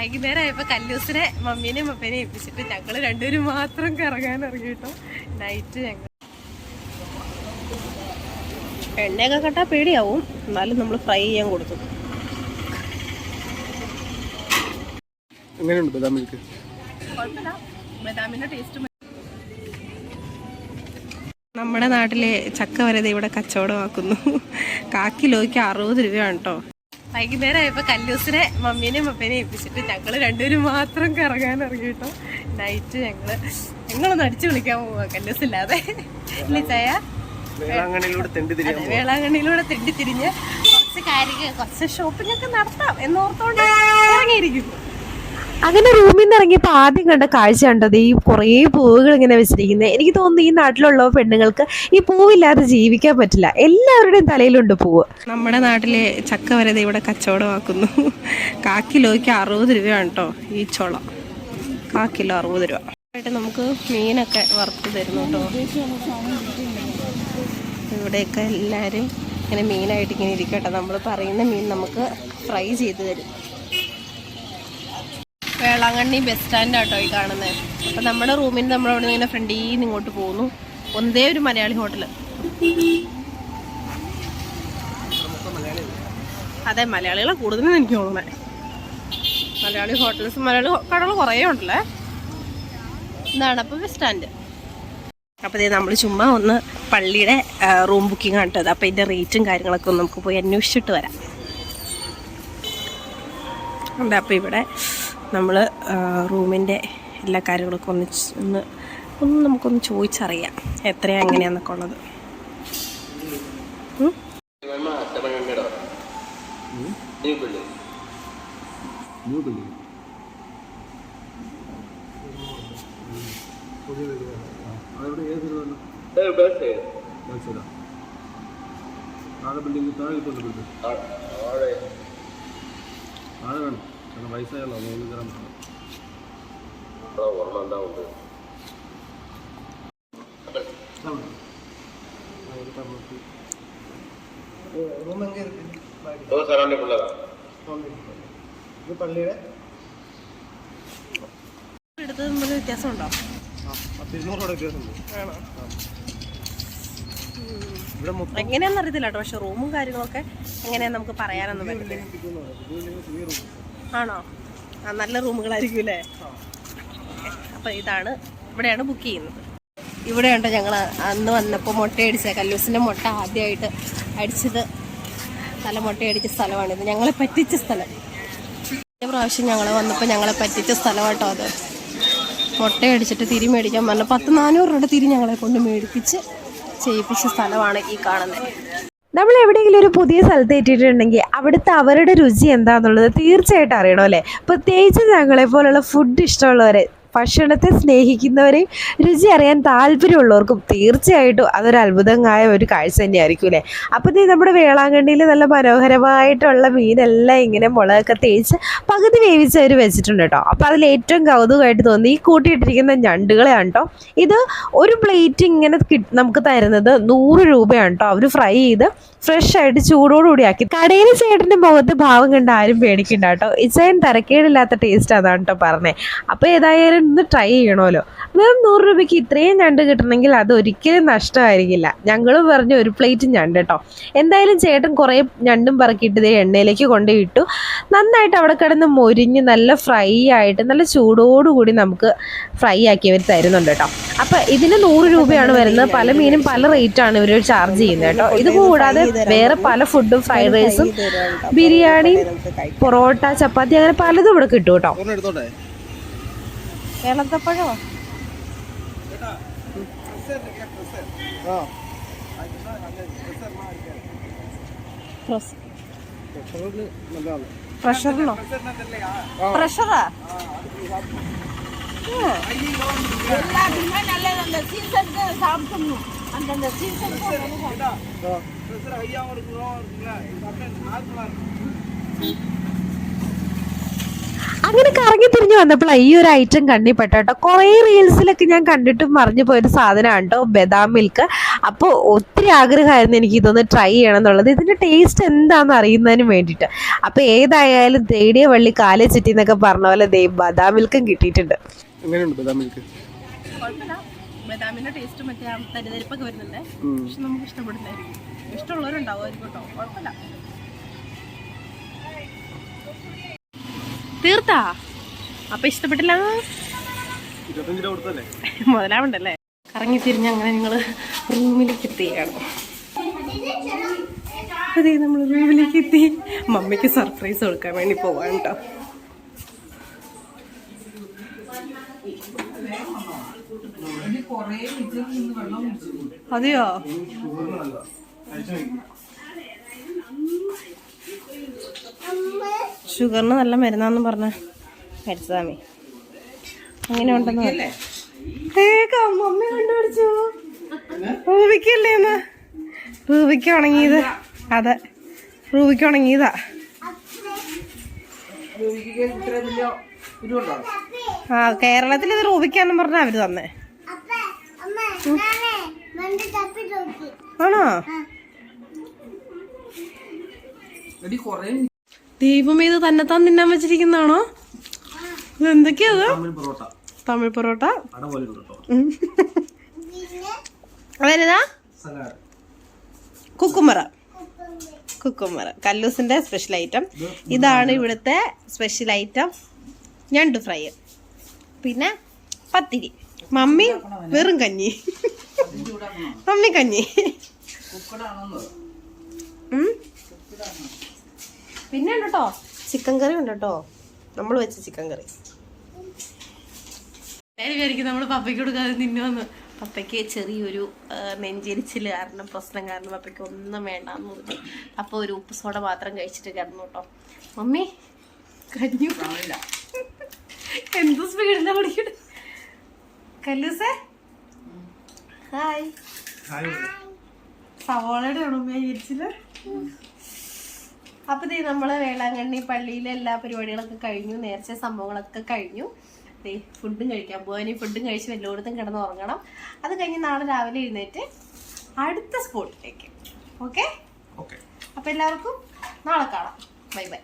വൈകുന്നേരം ആയപ്പോ കല്ലൂസിനെ മമ്മീനെയും പപ്പേനെയും ഏൽപ്പിച്ചിട്ട് ഞങ്ങൾ രണ്ടുപേരും മാത്രം കറങ്ങാൻ ഇറങ്ങിട്ടോ നൈറ്റ് ഞങ്ങൾ. എണ്ണയൊക്കെ കണ്ടാ പേടിയാവും. എന്നാലും നമ്മൾ ഫ്രൈ ചെയ്യാൻ കൊടുത്തു. എങ്ങനെയുണ്ട് ബദാം മിൽക്ക് കുഴപ്പമില്ല. ബദാമിന്റെ ടേസ്റ്റ് നമ്മുടെ നാട്ടിലെ ചക്ക വരത് ഇവിടെ കച്ചവടമാക്കുന്നു. കാക്കി ലോയ്ക്ക് അറുപത് രൂപയാണ് കേട്ടോ. വൈകുന്നേരം ആയപ്പോ കല്ലൂസിനെ മമ്മീനെയും പപ്പേനെയും ഏൽപ്പിച്ചിട്ട് ഞങ്ങൾ രണ്ടുപേരും മാത്രം കറങ്ങാൻ ഇറങ്ങിട്ടോ നൈറ്റ് ഞങ്ങൾ ഞങ്ങളൊന്ന് അടിച്ചു വിളിക്കാൻ പോവാ കല്ലൂസ് ഇല്ലാതെ ഇല്ലേ ചായ? വേളാങ്കണ്ണിയിലൂടെ തെണ്ടി തിരിഞ്ഞ് കുറച്ച് കാര്യങ്ങൾ കുറച്ച് ഷോപ്പിംഗ് ഒക്കെ നടത്താം എന്നോർത്തോണ്ട് ഇറങ്ങിയിരിക്കുന്നു. അങ്ങനെ റൂമിൽ നിന്ന് ഇറങ്ങിയപ്പോൾ ആദ്യം കണ്ട കാഴ്ച കണ്ടത് ഈ കുറേ പൂവുകൾ ഇങ്ങനെ വെച്ചിരിക്കുന്നത് എനിക്ക് തോന്നുന്നു ഈ നാട്ടിലുള്ള പെണ്ണുങ്ങൾക്ക് ഈ പൂവില്ലാതെ ജീവിക്കാൻ പറ്റില്ല. എല്ലാവരുടെയും തലയിലുണ്ട് പൂവ്. നമ്മുടെ നാട്ടിലെ ചക്ക വരെ ഇവിടെ കച്ചവടമാക്കുന്നു കാ കിലോയ്ക്ക് അറുപത് രൂപയാണ് കേട്ടോ ഈ ചുള. കാ കിലോ അറുപത് രൂപ. നമുക്ക് മീനൊക്കെ വറുത്ത് തരുന്നു കേട്ടോ ഇവിടെയൊക്കെ എല്ലാവരും ഇങ്ങനെ മീനായിട്ട് ഇങ്ങനെ ഇരിക്കട്ടെ. നമ്മൾ പറയുന്ന മീൻ നമുക്ക് ഫ്രൈ ചെയ്ത് തരും. വേളാങ്കണ്ണി ബസ് സ്റ്റാൻഡ് ആട്ടോ ഈ കാണുന്നത് അപ്പം നമ്മുടെ റൂമിൽ നമ്മൾ അവിടെ നിന്ന് ഇങ്ങനെ ഫ്രണ്ടിൽ നിന്ന് ഇങ്ങോട്ട് പോകുന്നു. ഒന്നേ ഒരു മലയാളി ഹോട്ടൽ അതെ മലയാളികളെ കൂടുതലും എനിക്ക് തോന്നുന്നത് മലയാളി ഹോട്ടൽസ് മലയാളി കടകൾ കുറേ ഉണ്ടല്ലേ? ഇതാണ് അപ്പോൾ ബസ് സ്റ്റാൻഡ് അപ്പോൾ ഇതേ നമ്മൾ ചുമ്മാ ഒന്ന് പള്ളിയുടെ റൂം ബുക്കിംഗ് കണ്ടത് അപ്പോൾ ഇതിന്റെ റേറ്റും കാര്യങ്ങളൊക്കെ ഒന്ന് നമുക്ക് പോയി അന്വേഷിച്ചിട്ട് വരാം. ഉണ്ട് ഇവിടെ നമ്മൾ റൂമിന്റെ എല്ലാ കാര്യങ്ങളൊക്കെ ഒന്ന് ഒന്ന് ഒന്ന് നമുക്കൊന്ന് ചോദിച്ചറിയാം എത്രയാണ് എങ്ങനെയാന്നൊക്കെ ഉള്ളത്. ആളെ ഏത് പള്ളിയുടെ? എടുത്തത് തമ്മിൽ വ്യത്യാസമുണ്ടോ? പത്തിരുന്നൂറ് രൂപ വ്യത്യാസമുണ്ട് ആണോ? ഇവിടെ മൊത്തം എങ്ങനെയാണെന്ന് അറിയത്തില്ല കേട്ടോ പക്ഷെ റൂമും കാര്യങ്ങളൊക്കെ എങ്ങനെയാന്ന് നമുക്ക് പറയാനൊന്നും പറ്റില്ല ആണോ? ആ നല്ല റൂമുകളായിരിക്കും അല്ലേ? അപ്പം ഇതാണ് ഇവിടെയാണ് ബുക്ക് ചെയ്യുന്നത്. ഇവിടെയുണ്ട് ഞങ്ങൾ അന്ന് വന്നപ്പോൾ മുട്ട അടിച്ച കല്ലൂസിന്റെ മുട്ട ആദ്യമായിട്ട് അടിച്ചത്. നല്ല മുട്ടയടിച്ച സ്ഥലമാണിത് ഞങ്ങളെ പറ്റിച്ച സ്ഥലം. പ്രാവശ്യം ഞങ്ങൾ വന്നപ്പോൾ ഞങ്ങളെ പറ്റിച്ച സ്ഥലമാട്ടോ അത്. മുട്ടയടിച്ചിട്ട് തിരി മേടിക്കാൻ പറഞ്ഞ പത്ത് നാനൂറ് രൂപയുടെ തിരി ഞങ്ങളെ കൊണ്ട് മേടിപ്പിച്ച് ചെയ്യിപ്പിച്ച സ്ഥലമാണ് ഈ കാണുന്നത്. നമ്മൾ എവിടെയെങ്കിലും ഒരു പുതിയ സ്ഥലത്ത് എത്തിയിട്ടുണ്ടെങ്കിൽ അവിടുത്തെ അവരുടെ രുചി എന്താണെന്നുള്ളത് തീർച്ചയായിട്ടും അറിയണം അല്ലേ? പ്രത്യേകിച്ച് ഞങ്ങളെ പോലുള്ള ഫുഡ് ഇഷ്ടമുള്ളവരെ ഭക്ഷണത്തെ സ്നേഹിക്കുന്നവരെയും രുചി അറിയാൻ താല്പര്യമുള്ളവർക്കും തീർച്ചയായിട്ടും അതൊരു അത്ഭുതമായ ഒരു കാഴ്ച തന്നെയായിരിക്കും അല്ലേ? അപ്പോൾ നീ നമ്മുടെ വേളാങ്കണ്ണിയിൽ നല്ല മനോഹരമായിട്ടുള്ള മീനെല്ലാം ഇങ്ങനെ മുളകൊക്കെ തേച്ച് പകുതി വേവിച്ച് അവർ വെച്ചിട്ടുണ്ട് കേട്ടോ. അപ്പോൾ അതിൽ ഏറ്റവും കൗതുകമായിട്ട് തോന്നി. ഈ കൂട്ടിയിട്ടിരിക്കുന്ന ഞണ്ടുകളെയാണ് കേട്ടോ. ഇത് ഒരു പ്ലേറ്റ് ഇങ്ങനെ നമുക്ക് തരുന്നത് നൂറ് രൂപയാണ് കേട്ടോ. അവർ ഫ്രൈ ചെയ്ത് ഫ്രഷ് ആയിട്ട് ചൂടോടുകൂടി ആക്കി. കടയിൽ ചേട്ടന്റെ മുഖത്ത് ഭാവം കണ്ട് ആരും പേടിക്കണ്ട കേട്ടോ. ഇച്ചായൻ തരക്കേടില്ലാത്ത ടേസ്റ്റ് അതാണ് കേട്ടോ പറഞ്ഞത് അപ്പോൾ ഏതായാലും ഒന്ന് ട്രൈ ചെയ്യണമല്ലോ വെറും നൂറ് രൂപയ്ക്ക് ഇത്രയും ഞണ്ട് കിട്ടണമെങ്കിൽ അത് ഒരിക്കലും നഷ്ടമായിരിക്കില്ല. ഞങ്ങളും പറഞ്ഞു ഒരു പ്ലേറ്റ് ഞണ്ട് കേട്ടോ എന്തായാലും ചേട്ടൻ കുറേ ഞണ്ടും പറക്കിയിട്ട് ഇതേ എണ്ണയിലേക്ക് കൊണ്ടുപോയിട്ടു നന്നായിട്ട് അവിടെ കിടന്ന് മൊരിഞ്ഞ് നല്ല ഫ്രൈ ആയിട്ട് നല്ല ചൂടോടുകൂടി നമുക്ക് ഫ്രൈ ആക്കിയവർ തരുന്നുണ്ട് കേട്ടോ അപ്പോൾ ഇതിന് നൂറ് രൂപയാണ് വരുന്നത്. പല മീനും പല റേറ്റാണ് ഇവർ ചാർജ് ചെയ്യുന്നത് കേട്ടോ. ഇത് കൂടാതെ വേറെ പല ഫുഡും ഫ്രൈഡ് റൈസും ബിരിയാണി പൊറോട്ട ചപ്പാത്തി അങ്ങനെ പലതും ഇവിടെ കിട്ടും കേട്ടോ. പ്രഷറിലോ? എടുത്തോട്ടെ അങ്ങനെ കറങ്ങി തിരിഞ്ഞു വന്നപ്പോൾ ഈ ഒരു ഐറ്റം കണ്ണിപ്പെട്ട കേട്ടോ. കുറേ റീൽസിലൊക്കെ ഞാൻ കണ്ടിട്ടും മറിഞ്ഞു പോയൊരു സാധനമാണ് കേട്ടോ ബദാം മിൽക്ക് അപ്പോൾ ഒത്തിരി ആഗ്രഹമായിരുന്നു എനിക്ക് ഇതൊന്ന് ട്രൈ ചെയ്യണം എന്നുള്ളത് ഇതിന്റെ ടേസ്റ്റ് എന്താണെന്ന് അറിയുന്നതിന് വേണ്ടിയിട്ട്. അപ്പോൾ ഏതായാലും തേടിയ വള്ളി കാലേ ചിറ്റി എന്നൊക്കെ പറഞ്ഞ പോലെ ദേ ബദാം മിൽക്കും കിട്ടിയിട്ടുണ്ട്. എങ്ങനെയുണ്ട് ബദാം മിൽക്ക് കുഴപ്പമില്ല. ബദാമിന്റെ ടേസ്റ്റ് മറ്റേ ആ തരിതരിപ്പൊക്കെ വരുന്നുണ്ട്. പക്ഷെ നമുക്ക് ഇഷ്ടപ്പെടില്ലായിരിക്കും ഇഷ്ടമുള്ളവരുണ്ടാവുമായിരിക്കും കേട്ടോ. കുഴപ്പമില്ല. തീർത്താ? അപ്പൊ ഇഷ്ടപ്പെട്ടില്ല? മുതലാവണ്ടല്ലേ? കറങ്ങി തിരിഞ്ഞ് അങ്ങനെ നിങ്ങൾ റൂമിലേക്ക് എത്തിയാണ് അതെ നമ്മൾ റൂമിലേക്ക് എത്തി. മമ്മിക്ക് സർപ്രൈസ് കൊടുക്കാൻ വേണ്ടി പോവാണ് കേട്ടോ. അതെയോ? ഷുഗറിന് നല്ല മരുന്നാന്ന് പറഞ്ഞ മരിച്ചതാമി അങ്ങനെ ഉണ്ടെന്ന് മമ്മി കണ്ടുപിടിച്ചു. റൂബിക്കല്ലേന്ന് റൂബിക്ക് ഉണങ്ങിയത്. അതെ. റൂബിക്ക് ഉണങ്ങിയതാ. ആ കേരളത്തിൽ ഇത് റൂബിക്കാന്നും പറഞ്ഞാ അവർ തന്നെ. ആണോ? ദൈവമേ ഇത് തന്നെത്താൻ തിന്നാൻ വെച്ചിരിക്കുന്നതാണോ? ഇതെന്തൊക്കെയാ അത് തമിഴ് പൊറോട്ട. അതേതാ സലാഡ്. കുക്കുമറ കുക്കുമറ കല്ലൂസിന്റെ സ്പെഷ്യൽ ഐറ്റം ഇതാണ് ഇവിടുത്തെ സ്പെഷ്യൽ ഐറ്റം ഞണ്ട് ഫ്രൈ. പിന്നെ പത്തിരി. മമ്മി വെറും കഞ്ഞി. മമ്മി കഞ്ഞി. പിന്നെ ഉണ്ട്? കേട്ടോ ചിക്കൻ കറി ഉണ്ട് കേട്ടോ. നമ്മൾ വെച്ച ചിക്കൻ കറി. വിചാരിക്കും നമ്മൾ പപ്പയ്ക്ക് കൊടുക്കാതെ തിന്നുവന്ന് പപ്പയ്ക്ക് ചെറിയൊരു നെഞ്ചിരിച്ചിൽ കാരണം പ്രശ്നം കാരണം പപ്പയ്ക്ക് ഒന്നും വേണ്ടാന്ന് പറഞ്ഞു. അപ്പോൾ ഒരു ഉപ്പ് സോഡ മാത്രം കഴിച്ചിട്ട് കിടന്നു കേട്ടോ. മമ്മി കഞ്ഞു. എന്ത് സ്പീഡിലാണ് കുടിക്കണേ? കല്ലൂസേ ഹായ്. സവാളയുടെ വിചാരിച്ചില്ല അപ്പൊ ദേ നമ്മൾ വേളാങ്കണ്ണി പള്ളിയിലെ എല്ലാ പരിപാടികളൊക്കെ കഴിഞ്ഞു. നേരത്തെ സംഭവങ്ങളൊക്കെ കഴിഞ്ഞു. ദേ ഫുഡും കഴിക്കാം. പോകാൻ ഈ ഫുഡും കഴിച്ച് എല്ലായിടത്തും കിടന്ന് ഉറങ്ങണം. അത് കഴിഞ്ഞ് നാളെ രാവിലെ എഴുന്നേറ്റ് അടുത്ത സ്പോട്ടിലേക്ക്. ഓക്കെ? ഓക്കെ. അപ്പൊ എല്ലാവർക്കും നാളെ കാണാം. Bye bye.